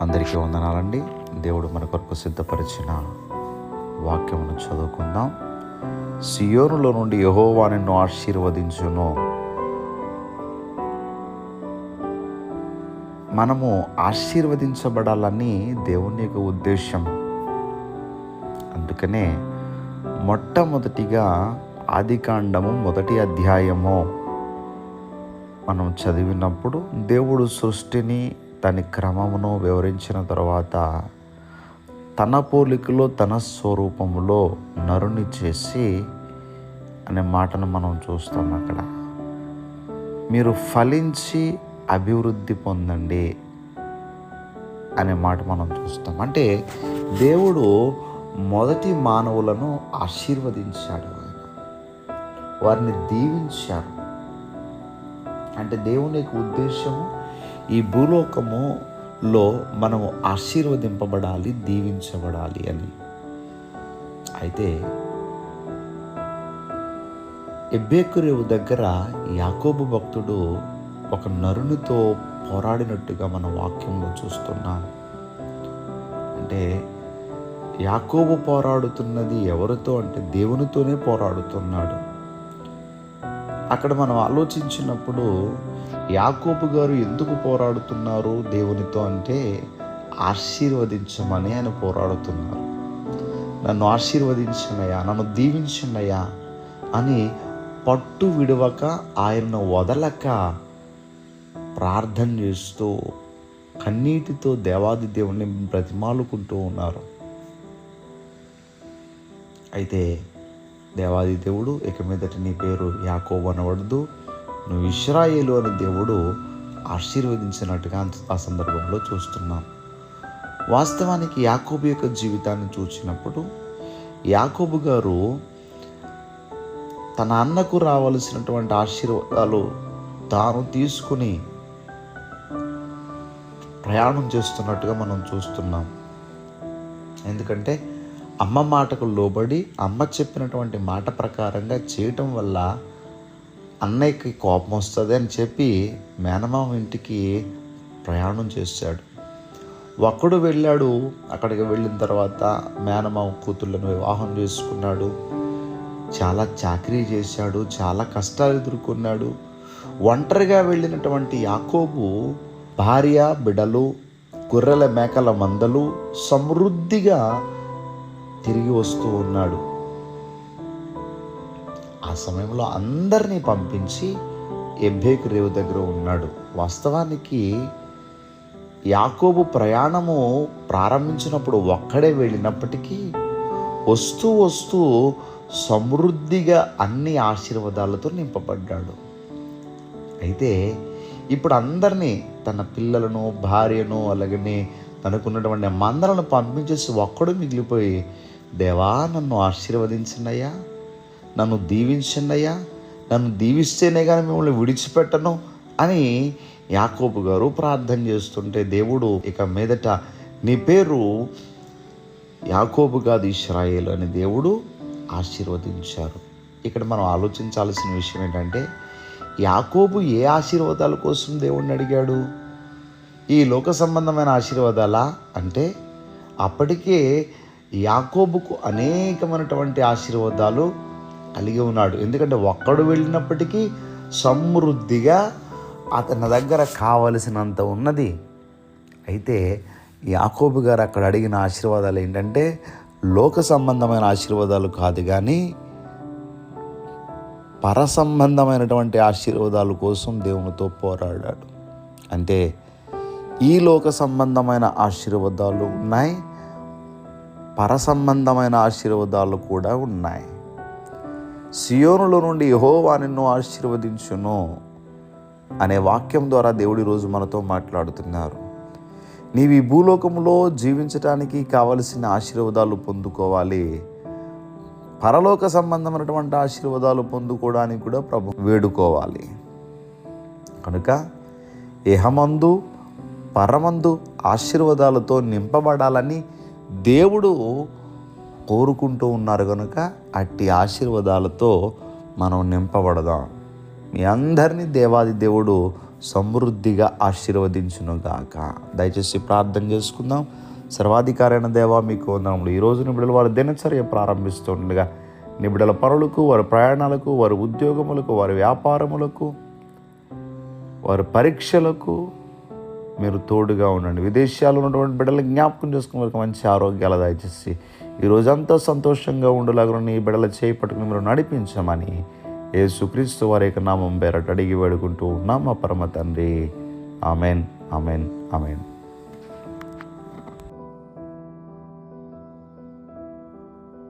అందరికీ వందనాలండి. దేవుడు మన కొరకు సిద్ధపరిచిన వాక్యమును చదువుకుందాం. సియోనులో నుండి యహోవా నిన్ను ఆశీర్వదించును. మనము ఆశీర్వదించబడాలని దేవుని యొక్క ఉద్దేశం. అందుకనే మొట్టమొదటిగా ఆదికాండము మొదటి అధ్యాయము. మనం చదివినప్పుడు దేవుడు సృష్టిని దాని క్రమమును వివరించిన తర్వాత తన పోలికలో తన స్వరూపంలో నరుని చేసి అనే మాటను మనం చూస్తాం అక్కడ. మీరు ఫలించి అభివృద్ధి పొందండి అనే మాట మనం చూస్తాం. అంటే దేవుడు మొదటి మానవులను ఆశీర్వదించాడు. ఆయన వారిని దీవించారు అంటే దేవుని యొక్క ఉద్దేశము ఈ భూలోకములో మనము ఆశీర్వదింపబడాలి దీవించబడాలి అని. అయితే ఎబ్బేకురేవు దగ్గర యాకోబు భక్తుడు ఒక నరునితో పోరాడినట్టుగా మన వాక్యంలో చూస్తున్నాం. అంటే యాకోబు పోరాడుతున్నది ఎవరితో అంటే దేవునితోనే పోరాడుతున్నాడు. అక్కడ మనం ఆలోచించినప్పుడు యాకోబు గారు ఎందుకు పోరాడుతున్నారు దేవునితో అంటే ఆశీర్వదించమని ఆయన పోరాడుతున్నారు. నన్ను ఆశీర్వదించినయ్యా నన్ను దీవించినయ్యా అని పట్టు విడవక ఆయన్ను వదలక ప్రార్థన చేస్తూ కన్నీటితో దేవాది దేవుణ్ణి బ్రతిమాలుకుంటూ ఉన్నారు. అయితే దేవాది దేవుడు ఇక మీదట నీ పేరు యాకోబు అనబడదు. నువ్వు ఇష్రాయేలు అని దేవుడు ఆశీర్వదించినట్టుగా ఆ సందర్భంలో చూస్తున్నాం. వాస్తవానికి యాకోబు యొక్క జీవితాన్ని చూసినప్పుడు యాకోబు గారు తన అన్నకు రావలసినటువంటి ఆశీర్వాదాలు తాను తీసుకుని ప్రయాణం చేస్తున్నట్టుగా మనం చూస్తున్నాం. ఎందుకంటే అమ్మ మాటకు లోబడి అమ్మ చెప్పినటువంటి మాట ప్రకారంగా చేయటం వల్ల అన్నయ్యకి కోపం వస్తుంది అని చెప్పి మేనమామ ఇంటికి ప్రయాణం చేశాడు. ఒక్కడు వెళ్ళాడు అక్కడికి వెళ్ళిన తర్వాత మేనమామ కూతుళ్ళను వివాహం చేసుకున్నాడు. చాలా చాకరీ చేశాడు చాలా కష్టాలు ఎదుర్కొన్నాడు. ఒంటరిగా వెళ్ళినటువంటి యాకోబు భార్య బిడలు గొర్రెల మేకల మందలు సమృద్ధిగా తిరిగి వస్తూ ఉన్నాడు. సమయంలో అందరినీ పంపించి ఎబ్బేకు రేవు దగ్గర ఉన్నాడు. వాస్తవానికి యాకోబు ప్రయాణము ప్రారంభించినప్పుడు ఒక్కడే వెళ్ళినప్పటికీ వస్తూ వస్తూ సమృద్ధిగా అన్ని ఆశీర్వాదాలతో నింపబడ్డాడు. అయితే ఇప్పుడు అందరినీ తన పిల్లలను భార్యను అలాగనే తనకున్నటువంటి మందలను పంపించేసి ఒక్కడు మిగిలిపోయి దేవా నన్ను ఆశీర్వదించినయ్యా నన్ను దీవించినయ్యా నన్ను దీవిస్తేనే కానీ మిమ్మల్ని విడిచిపెట్టను అని యాకోబు గారు ప్రార్థన చేస్తుంటే దేవుడు ఇక మీదట నీ పేరు యాకోబు కాదు ఇస్రాయేల్ అని దేవుడు ఆశీర్వదించారు. ఇక్కడ మనం ఆలోచించాల్సిన విషయం ఏంటంటే యాకోబు ఏ ఆశీర్వాదాల కోసం దేవుణ్ణి అడిగాడు? ఈ లోక సంబంధమైన ఆశీర్వాదాలా? అంటే అప్పటికే యాకోబుకు అనేకమైనటువంటి ఆశీర్వాదాలు కలిగి ఉన్నాడు. ఎందుకంటే ఒక్కడు వెళ్ళినప్పటికీ సమృద్ధిగా అతని దగ్గర కావలసినంత ఉన్నది. అయితే యాకోబు గారు అక్కడ అడిగిన ఆశీర్వాదాలు ఏంటంటే లోక సంబంధమైన ఆశీర్వాదాలు కాదు కానీ పర సంబంధమైనటువంటి ఆశీర్వాదాల కోసం దేవునితో పోరాడాడు. అంటే ఈ లోక సంబంధమైన ఆశీర్వాదాలు ఉన్నాయి పర సంబంధమైన ఆశీర్వాదాలు కూడా ఉన్నాయి. సియోనులో నుండి యహోవా నిన్ను ఆశీర్వదించును అనే వాక్యం ద్వారా దేవుడి రోజు మనతో మాట్లాడుతున్నారు. నీవు ఈ భూలోకంలో జీవించడానికి కావలసిన ఆశీర్వాదాలు పొందుకోవాలి. పరలోక సంబంధమైనటువంటి ఆశీర్వాదాలు పొందుకోవడానికి కూడా ప్రభు వేడుకోవాలి. కనుక ఇహమందు పరమందు ఆశీర్వాదాలతో నింపబడాలని దేవుడు కోరుకుంటూ ఉన్నారు కనుక అట్టి ఆశీర్వాదాలతో మనం నింపబడదాం. మీ అందరినీ దేవాది దేవుడు సమృద్ధిగా ఆశీర్వదించునుగాక. దయచేసి ప్రార్థన చేసుకుందాం. సర్వాధికారైన దేవ దేవా మీకు వందనములు. ఈ రోజు నిబిడలు వారి దినచర్య ప్రారంభిస్తుండగా నిబిడల పనులకు వారి ప్రయాణాలకు వారి ఉద్యోగములకు వారి వ్యాపారములకు వారి పరీక్షలకు మీరు తోడుగా ఉండండి. విదేశాల్లో ఉన్నటువంటి బిడ్డలు జ్ఞాపకం చేసుకుని వారికి మంచి ఆరోగ్యాలు దయచేసి ఈ రోజంతా సంతోషంగా ఉండలాగా నీ బిడ్డల చేయి పట్టుకుని మీరు నడిపించమని యేసుక్రీస్తు వారి యొక్క నామం పేరట అడిగి వేడుకుంటూ ఉన్నాం మా పరమ తండ్రి. Amen amen amen.